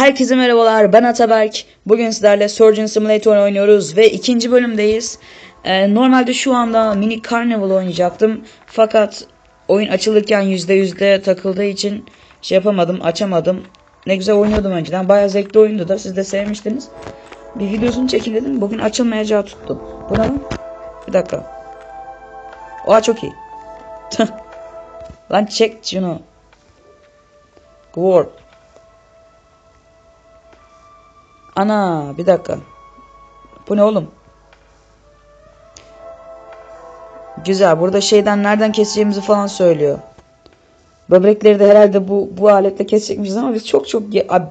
Herkese merhabalar ben Ataberk. Bugün sizlerle Surgeon Simulator oynuyoruz ve ikinci bölümdeyiz. Ee, normalde şu anda Mini Carnival oynayacaktım. Fakat oyun açılırken %100'de takıldığı için şey yapamadım açamadım. Ne güzel oynuyordum önceden. Bayağı zevkli oyundu da siz de sevmiştiniz. Bir videosunu çekin dedim. Bugün açılmayacağı tuttum. Bu ne? Bir dakika. Oha çok iyi. lan çek şunu. Gward. Ana bir dakika. Bu ne oğlum? Güzel. Burada şeyden nereden keseceğimizi falan söylüyor. Böbrekleri de herhalde bu bu aletle kesecekmişiz ama biz çok çok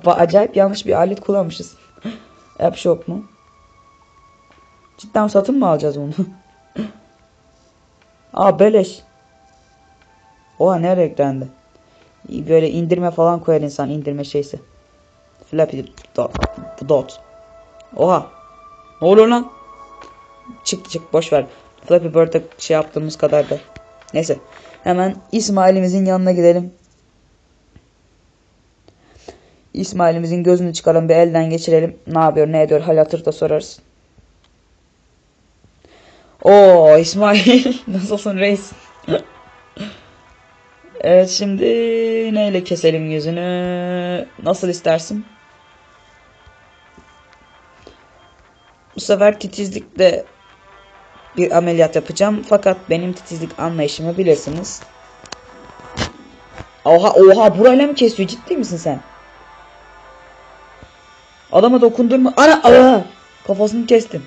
acayip yanlış bir alet kullanmışız. App Shop mu? Cidden satın mı alacağız bunu? Aa beleş. Oha ne renklendi? Böyle indirme falan koyar insan indirme şeysi. Flappy dot. dot. Oha. Ne oluyor lan? Çık çık boş ver. Flappy Bird'e şey yaptığımız kadar da. Neyse. Hemen İsmail'imizin yanına gidelim. İsmail'imizin gözünü çıkaralım bir elden geçirelim. Ne yapıyor ne ediyor hal hatır da sorarız. Oo İsmail nasılsın reis? evet şimdi neyle keselim yüzünü? Nasıl istersin? Sefer titizlikle bir ameliyat yapacağım. Fakat benim titizlik anlayışımı bilirsiniz. Oha oha burayla mı kesiyor? Ciddi misin sen? Adama dokundurma. Ana! Aa! Kafasını kestim.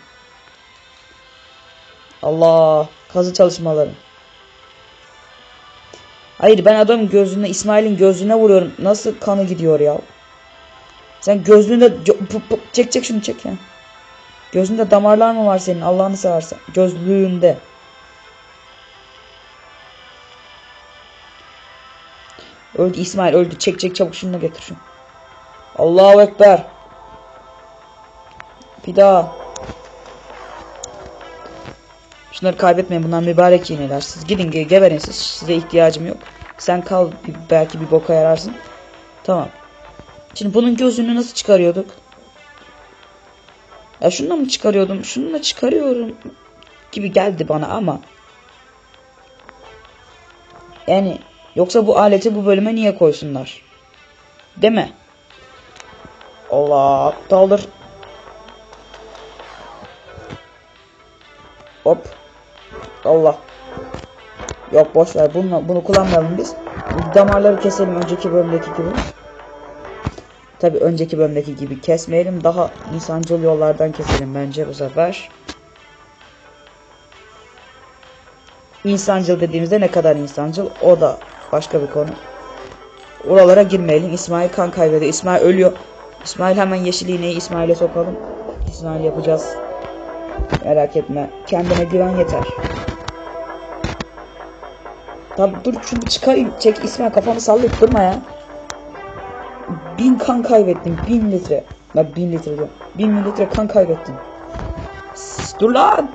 Allah kazı çalışmaları. Hayır ben adamın gözüne İsmail'in gözüne vuruyorum. Nasıl kanı gidiyor ya? Sen gözlüğünde çek çek şunu çek ya. Gözünde damarlar mı var senin Allah'ını seversen? Gözlüğünde. Öldü İsmail öldü. Çek çek çabuk şunu getir şunu. Allahu Ekber. Bir daha. Şunları kaybetmeyin. Bunlar mübarek iğneler. Siz gidin ge geberin siz. Size ihtiyacım yok. Sen kal belki bir boka yararsın. Tamam. Şimdi bunun gözünü nasıl çıkarıyorduk? Ya şundan mı çıkarıyordum? Şununla çıkarıyorum gibi geldi bana ama. Yani yoksa bu aleti bu bölüme niye koysunlar? Değil mi? Allah daldır. Hop. Allah. Yok boş ver. Bunu, bunu kullanmayalım biz. Damarları keselim önceki bölümdeki gibi. Tabi önceki bölümdeki gibi kesmeyelim. Daha insancıl yollardan keselim bence bu sefer. İnsancıl dediğimizde ne kadar insancıl o da başka bir konu. Oralara girmeyelim. İsmail kan kaybediyor. İsmail ölüyor. İsmail hemen yeşil iğneyi İsmail'e sokalım. İsmail yapacağız. Merak etme. Kendine güven yeter. Tabi dur şunu çıkarayım. Çek İsmail kafanı sallayıp durma ya. Bin kan kaybettim. Bin litre. Ben bin litre diyorum. Bin mililitre kan kaybettim. Sss, dur lan.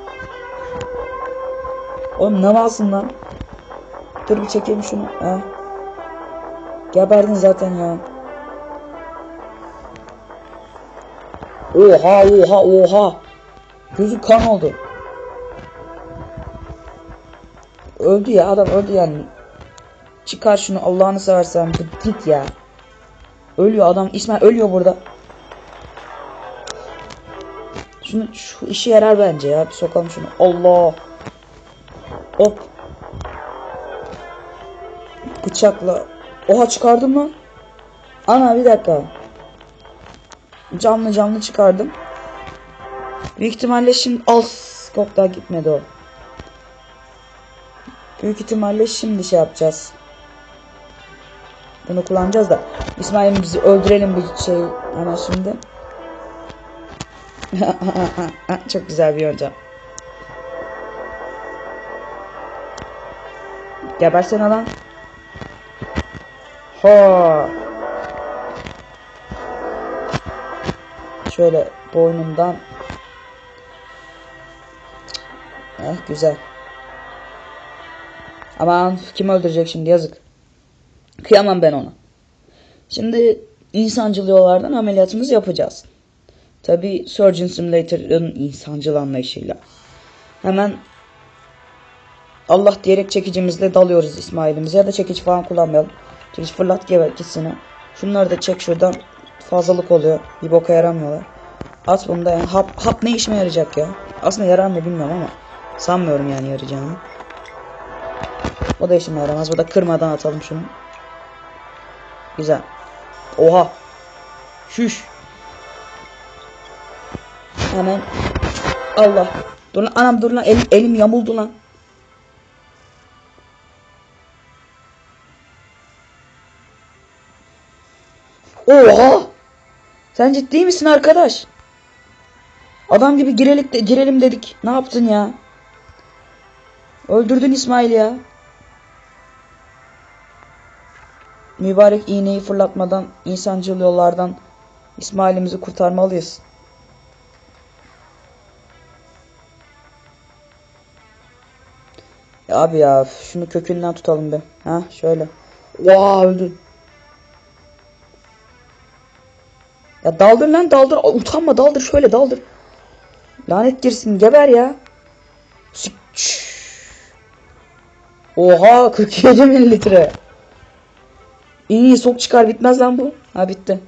Oğlum ne malsın lan? Dur bir çekeyim şunu. Ha. Geberdin zaten ya. Oha oha oha. Gözü kan oldu. Öldü ya adam öldü yani. Çıkar şunu Allah'ını seversen git ya. Ölüyor adam. İsmail ölüyor burada. Şunu şu işe yarar bence ya. Bir sokalım şunu. Allah. Hop. Bıçakla. Oha çıkardım mı? Ana bir dakika. Canlı canlı çıkardım. Büyük ihtimalle şimdi al skop daha gitmedi o. Büyük ihtimalle şimdi şey yapacağız. Bunu kullanacağız da. İsmail'im bizi öldürelim bu şey hemen şimdi. Çok güzel bir yöntem. Gebersene lan. Ha. Şöyle boynumdan. Eh güzel. Aman kim öldürecek şimdi yazık. Kıyamam ben ona. Şimdi insancıl yollardan ameliyatımızı yapacağız. Tabi Surgeon Simulator'ın insancıl anlayışıyla. Hemen Allah diyerek çekicimizle dalıyoruz İsmail'imize ya da çekiç falan kullanmayalım. Çekiç fırlat geber ikisini. Şunları da çek şuradan fazlalık oluyor. Bir boka yaramıyorlar. At bunu da yani hap, hap ne işime yarayacak ya? Aslında yarar mı bilmiyorum ama sanmıyorum yani yarayacağını. O da işime yaramaz. Bu da kırmadan atalım şunu. Güzel. Oha. Şuş. Hemen. Allah. Dur lan anam dur lan elim, elim yamuldu lan. Oha. Sen ciddi misin arkadaş? Adam gibi girelim, de, girelim dedik. Ne yaptın ya? Öldürdün İsmail ya. Mübarek iğneyi fırlatmadan insancıl yollardan İsmail'imizi kurtarmalıyız. Ya abi ya şunu kökünden tutalım be. Ha şöyle. Vaa öldün. Ya daldır lan daldır. Utanma daldır şöyle daldır. Lanet girsin geber ya. Oha 47 mililitre. İyi sok çıkar bitmez lan bu. Ha bitti.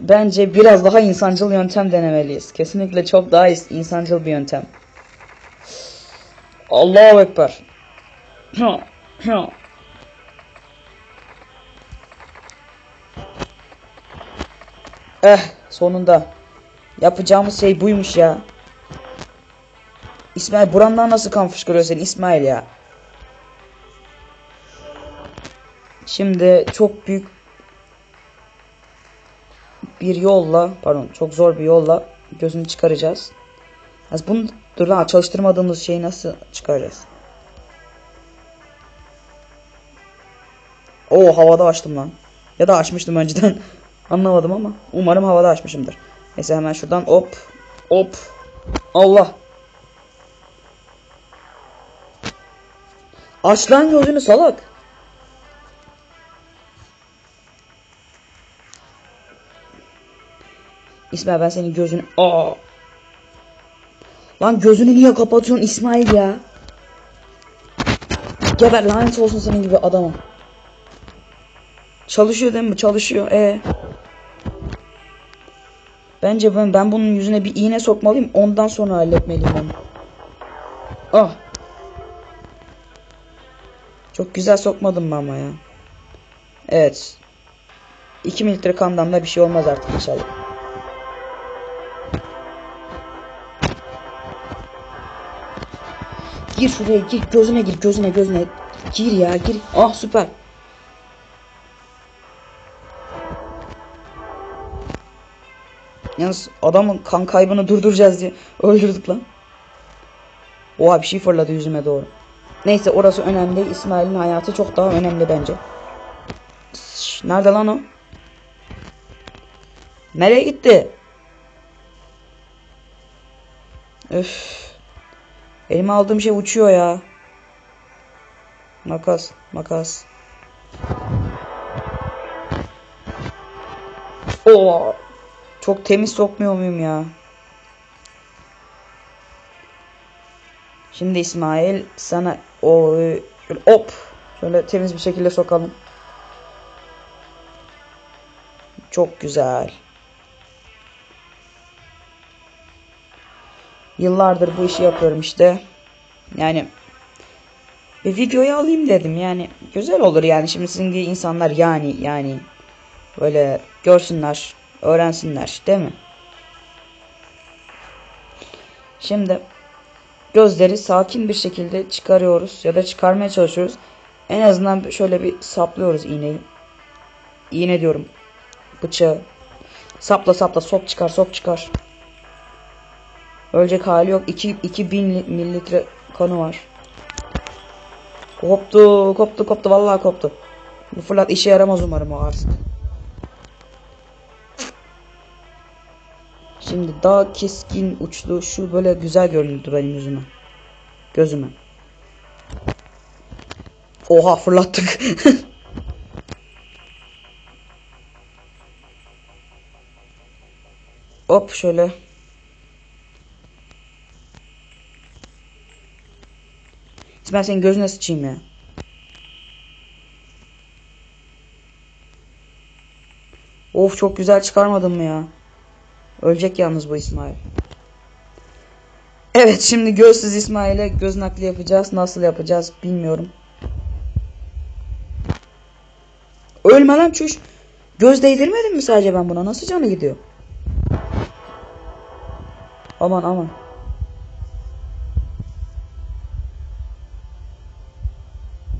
Bence biraz daha insancıl yöntem denemeliyiz. Kesinlikle çok daha insancıl bir yöntem. Allahu Ekber. eh sonunda. Yapacağımız şey buymuş ya. İsmail burandan nasıl kan fışkırıyor senin İsmail ya. Şimdi çok büyük bir yolla pardon çok zor bir yolla gözünü çıkaracağız. Az bunu dur lan çalıştırmadığımız şeyi nasıl çıkaracağız? Oo havada açtım lan. Ya da açmıştım önceden. Anlamadım ama umarım havada açmışımdır. Neyse hemen şuradan hop hop Allah. Aç lan gözünü salak. İsmail ben senin gözünü... Aa. Lan gözünü niye kapatıyorsun İsmail ya? Geber lanet olsun senin gibi adama. Çalışıyor değil mi? Çalışıyor. E. Bence ben, ben bunun yüzüne bir iğne sokmalıyım. Ondan sonra halletmeliyim onu. Ah. Çok güzel sokmadım mı ama ya? Evet. 2 mililitre kandan da bir şey olmaz artık inşallah. Gir şuraya gir. Gözüne gir gözüne gözüne. Gir ya gir. Ah süper. Yalnız adamın kan kaybını durduracağız diye öldürdük lan. Oha bir şey fırladı yüzüme doğru. Neyse orası önemli. İsmail'in hayatı çok daha önemli bence. Nerede lan o? Nereye gitti? Öf Elime aldığım şey uçuyor ya. Makas, makas. Oo. Çok temiz sokmuyor muyum ya? Şimdi İsmail sana o şöyle hop şöyle temiz bir şekilde sokalım. Çok güzel. Yıllardır bu işi yapıyorum işte. Yani bir videoyu alayım dedim yani güzel olur yani şimdi sizin gibi insanlar yani yani böyle görsünler öğrensinler değil mi? Şimdi gözleri sakin bir şekilde çıkarıyoruz ya da çıkarmaya çalışıyoruz. En azından şöyle bir saplıyoruz iğneyi. İğne diyorum. Bıçağı. Sapla sapla sok çıkar sok çıkar. Ölecek hali yok. 2, 2000 mililitre kanı var. Koptu koptu koptu vallahi koptu. Bu fırlat işe yaramaz umarım o artık. Şimdi daha keskin uçlu şu böyle güzel göründü benim yüzüme. Gözüme. Oha fırlattık. Hop şöyle Ben senin gözüne sıçayım ya. Of çok güzel çıkarmadın mı ya? Ölecek yalnız bu İsmail. Evet şimdi gözsüz İsmail'e göz nakli yapacağız. Nasıl yapacağız bilmiyorum. Ölme lan çüş. Göz değdirmedim mi sadece ben buna? Nasıl canı gidiyor? Aman aman.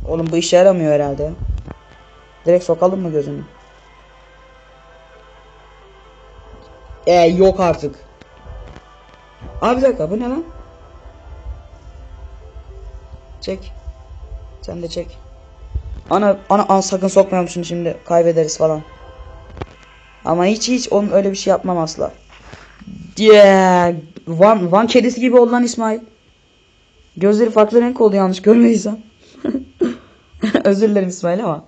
Oğlum bu işe yaramıyor herhalde. Direkt sokalım mı gözünü? Ee yok artık. Abi bir dakika bu ne lan? Çek. Sen de çek. Ana ana, ana sakın sokmayalım şimdi kaybederiz falan. Ama hiç hiç onun öyle bir şey yapmam asla. Yeah. Van, Van kedisi gibi oldu lan İsmail. Gözleri farklı renk oldu yanlış görmediysem. Özür dilerim İsmail ama.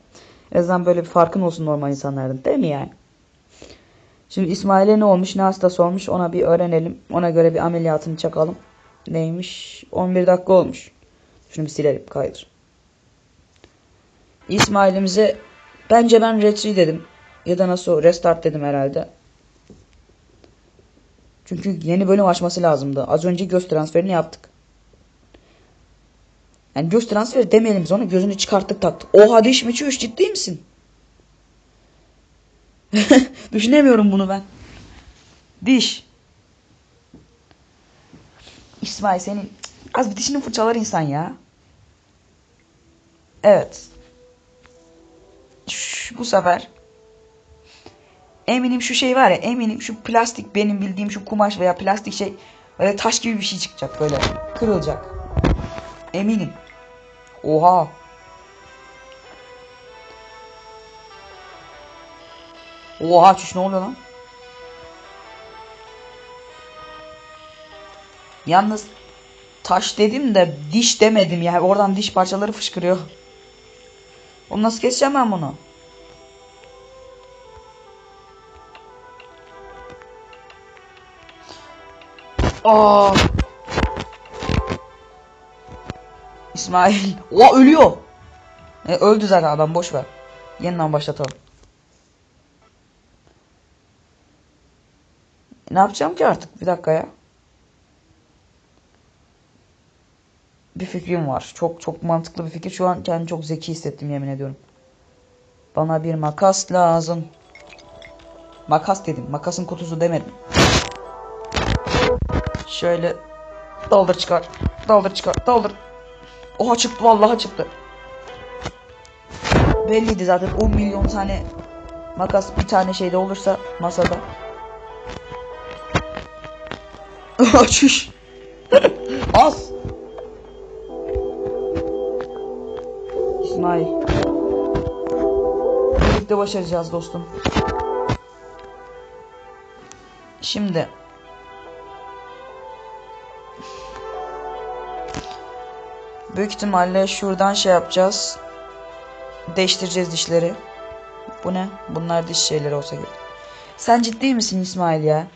En azından böyle bir farkın olsun normal insanların değil mi yani? Şimdi İsmail'e ne olmuş ne hastası olmuş ona bir öğrenelim. Ona göre bir ameliyatını çakalım. Neymiş? 11 dakika olmuş. Şunu bir silelim kaydır. İsmail'imize bence ben retri dedim. Ya da nasıl restart dedim herhalde. Çünkü yeni bölüm açması lazımdı. Az önce göz transferini yaptık. Yani göz transferi demeyelim biz ona gözünü çıkarttık taktık. Oha diş mi çüş ciddi misin? Düşünemiyorum bunu ben. Diş. İsmail senin az bir dişini fırçalar insan ya. Evet. Şş, bu sefer eminim şu şey var ya eminim şu plastik benim bildiğim şu kumaş veya plastik şey böyle taş gibi bir şey çıkacak böyle kırılacak. Eminim. Oha. Oha çüş ne oluyor lan? Yalnız taş dedim de diş demedim ya. Oradan diş parçaları fışkırıyor. Onu nasıl keseceğim ben bunu? Aa. İsmail. O ölüyor. E, öldü zaten adam boş ver. Yeniden başlatalım. Ne yapacağım ki artık? Bir dakika ya. Bir fikrim var. Çok çok mantıklı bir fikir. Şu an kendimi çok zeki hissettim yemin ediyorum. Bana bir makas lazım. Makas dedim. Makasın kutusu demedim. Şöyle daldır çıkar. Daldır çıkar. Daldır. Oha çıktı vallahi çıktı. Belliydi zaten 10 milyon tane makas bir tane şeyde olursa masada. Açış. Az. İsmail. Birlikte başaracağız dostum. Şimdi. Büyük ihtimalle şuradan şey yapacağız. Değiştireceğiz dişleri. Bu ne? Bunlar diş şeyleri olsa gerek. Sen ciddi misin İsmail ya?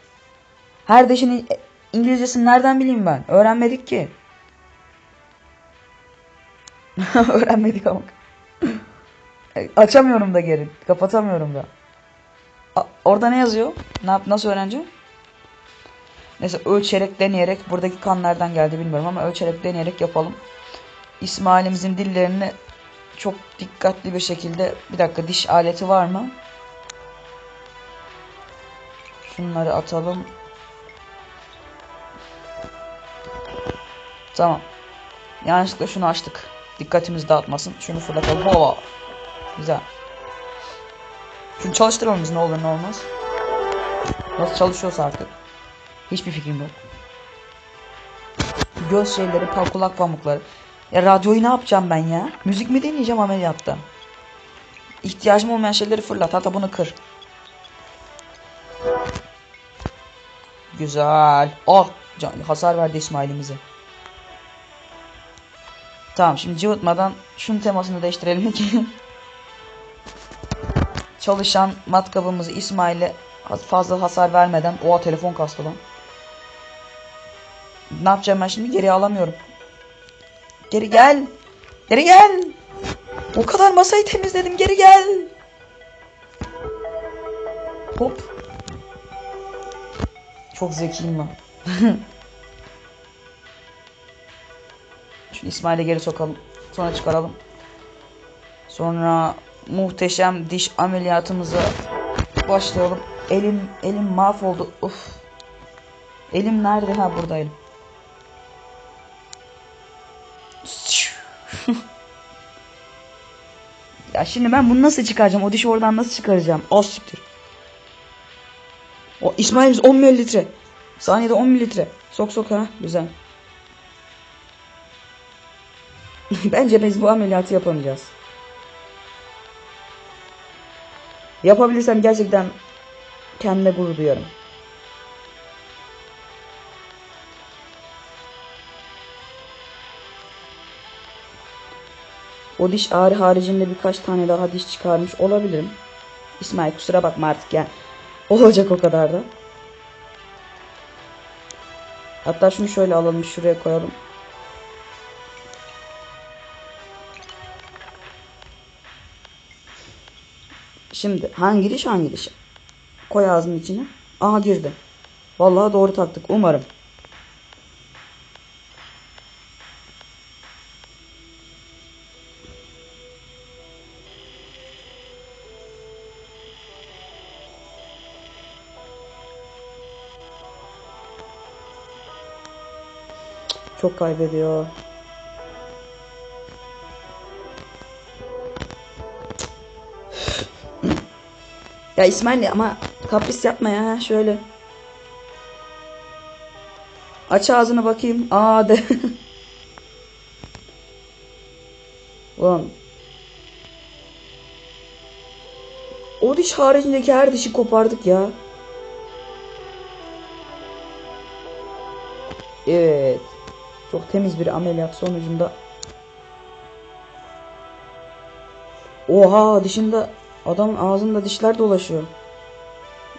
Her dişin İngilizcesini nereden bileyim ben? Öğrenmedik ki. Öğrenmedik ama. Açamıyorum da geri. Kapatamıyorum da. A orada ne yazıyor? Ne yap nasıl öğreneceğim? Neyse ölçerek deneyerek buradaki kan nereden geldi bilmiyorum ama ölçerek deneyerek yapalım. İsmail'imizin dillerini çok dikkatli bir şekilde bir dakika diş aleti var mı? Şunları atalım. Tamam. Yanlışlıkla şunu açtık. Dikkatimizi dağıtmasın. Şunu fırlatalım. Hova. Güzel. Şunu çalıştıralım biz ne olur ne olmaz. Nasıl çalışıyorsa artık. Hiçbir fikrim yok. Göz şeyleri, kulak pamukları. Ya radyoyu ne yapacağım ben ya? Müzik mi dinleyeceğim ameliyatta? İhtiyacım olmayan şeyleri fırlat. Hatta bunu kır. Güzel. Oh! Hasar verdi İsmail'imize. Tamam şimdi cıvıtmadan şunun temasını değiştirelim ki. çalışan matkabımızı İsmail'e fazla hasar vermeden. Oha telefon kastı lan. Ne yapacağım ben şimdi? Geri alamıyorum. Geri gel. Geri gel. O kadar masayı temizledim. Geri gel. Hop. Çok zekiyim lan. Şimdi İsmail'e geri sokalım. Sonra çıkaralım. Sonra muhteşem diş ameliyatımıza başlayalım. Elim elim mahvoldu. Uf. Elim nerede? Ha buradayım. ya şimdi ben bunu nasıl çıkaracağım? O dişi oradan nasıl çıkaracağım? Az siktir. O İsmail'imiz 10 mililitre. Saniyede 10 mililitre. Sok sok ha. Güzel. Bence biz bu ameliyatı yapamayacağız. Yapabilirsem gerçekten kendime gurur duyarım. O diş ağrı haricinde birkaç tane daha diş çıkarmış olabilirim. İsmail kusura bakma artık yani. Olacak o kadar da. Hatta şunu şöyle alalım şuraya koyalım. Şimdi hangi diş hangi diş? Koy ağzının içine. Aha girdi. Vallahi doğru taktık umarım. Çok kaybediyor. Ya İsmail ama kapris yapma ya şöyle. Aç ağzını bakayım. Aa de. Ulan. O diş haricindeki her dişi kopardık ya. Evet. Çok temiz bir ameliyat sonucunda. Oha dışında Adam ağzında dişler dolaşıyor.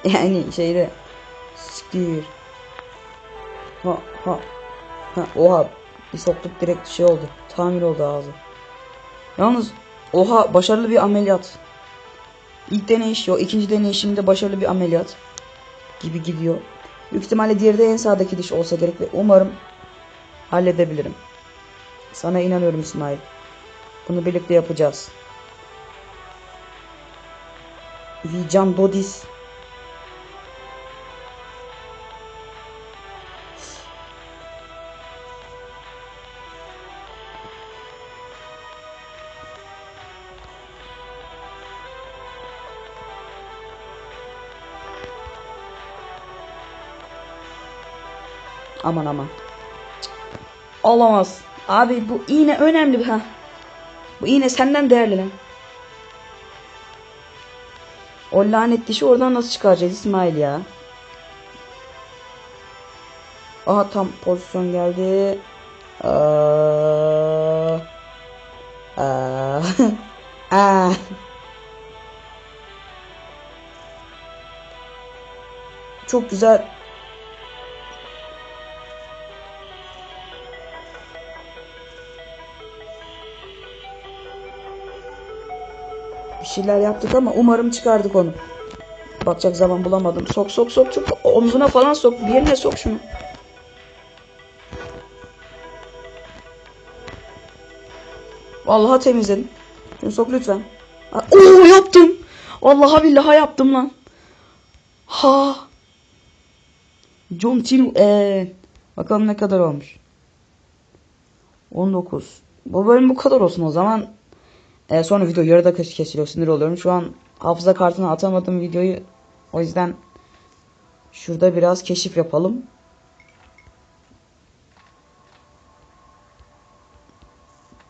Yani şeyde siktir. Ha ha. Ha oha. Bir soktuk direkt şey oldu. Tamir oldu ağzı. Yalnız oha başarılı bir ameliyat. İlk deneyiş yok. ikinci deneyişimde başarılı bir ameliyat gibi gidiyor. Büyük ihtimalle diğeri de en sağdaki diş olsa gerek ve umarım halledebilirim. Sana inanıyorum İsmail. Bunu birlikte yapacağız. Vican Dodis. Aman aman. Olamaz. Abi bu iğne önemli. Ha. Bu iğne senden değerli lan. O lanet dişi oradan nasıl çıkaracağız İsmail ya? Aha tam pozisyon geldi. Aa, aa, aa. Çok güzel. Bir şeyler yaptık ama umarım çıkardık onu. Bakacak zaman bulamadım. Sok sok sok sok. Omzuna falan sok. Bir yerine sok şunu. Vallahi temizledim. Şunu sok lütfen. Oo yaptım. Vallahi billahi yaptım lan. Ha. John Tim ee, bakalım ne kadar olmuş. 19. Bu bölüm bu kadar olsun o zaman. E, sonra video yarıda kesiliyor sinir oluyorum. Şu an hafıza kartına atamadım videoyu. O yüzden şurada biraz keşif yapalım.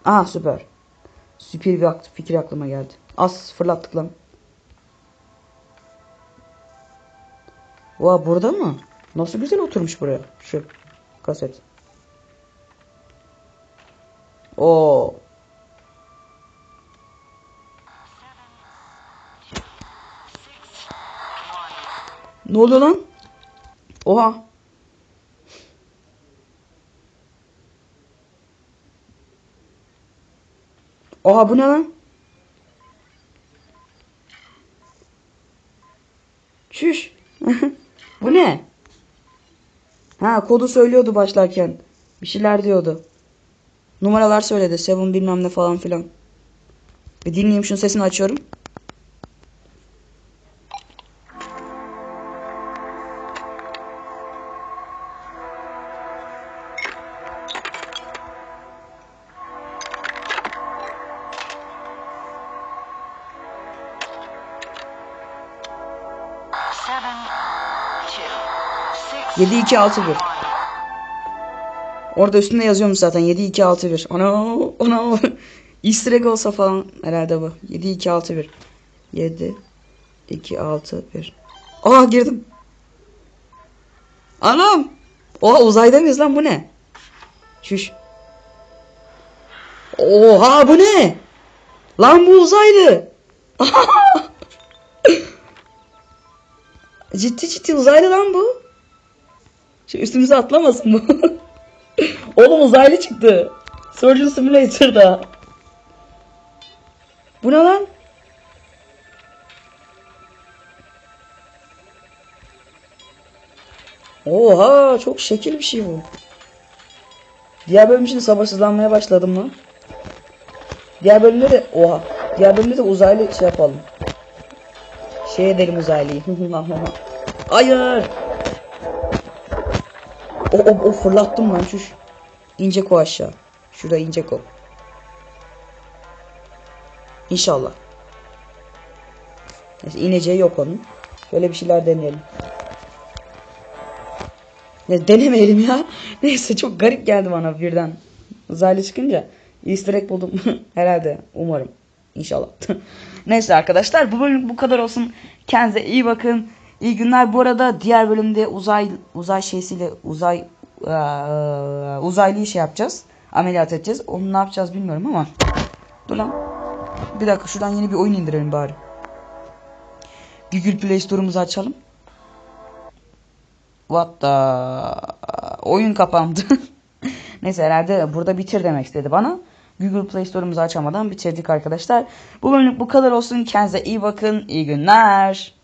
Aha süper. Süper bir fikir aklıma geldi. Az fırlattık lan. Vaa burada mı? Nasıl güzel oturmuş buraya. Şu kaset. Oo. Ne oluyor lan? Oha. Oha bu ne lan? Çüş. bu ne? Ha kodu söylüyordu başlarken. Bir şeyler diyordu. Numaralar söyledi. Seven bilmem ne falan filan. Bir dinleyeyim şunun sesini açıyorum. 7261. Orada üstünde yazıyormuş zaten 7261. Ana ana. Easter egg olsa falan herhalde bu. 7261. 7 2 6 1. Aa girdim. Anam. Oha uzayda mıyız lan bu ne? Şuş. Oha bu ne? Lan bu uzaylı. ciddi ciddi uzaylı lan bu. Şu üstümüze atlamasın bu. Oğlum uzaylı çıktı. Surgeon Simulator'da. Bu ne lan? Oha çok şekil bir şey bu. Diğer bölüm için sabırsızlanmaya başladım lan. Diğer bölümde de oha. Diğer bölümde de uzaylı şey yapalım. Şey edelim uzaylıyı. Hayır. O, o, o fırlattım lan şuş. İnce ko aşağı. Şurada ince ko. İnşallah. Neyse ineceği yok onun. Böyle bir şeyler deneyelim. Ne denemeyelim ya. Neyse çok garip geldi bana birden. Uzaylı çıkınca easter egg buldum. Herhalde. Umarım. İnşallah. Neyse arkadaşlar bu bölüm bu kadar olsun. Kendinize iyi bakın. İyi günler. Bu arada diğer bölümde uzay uzay şeysiyle uzay eee, uzaylıyı şey yapacağız. Ameliyat edeceğiz. Onu ne yapacağız bilmiyorum ama. Dur lan. Bir dakika şuradan yeni bir oyun indirelim bari. Google Play Store'umuzu açalım. What the... Oyun kapandı. Neyse herhalde burada bitir demek istedi bana. Google Play Store'umuzu açamadan bitirdik arkadaşlar. Bu bölümlük bu kadar olsun. Kendinize iyi bakın. İyi günler.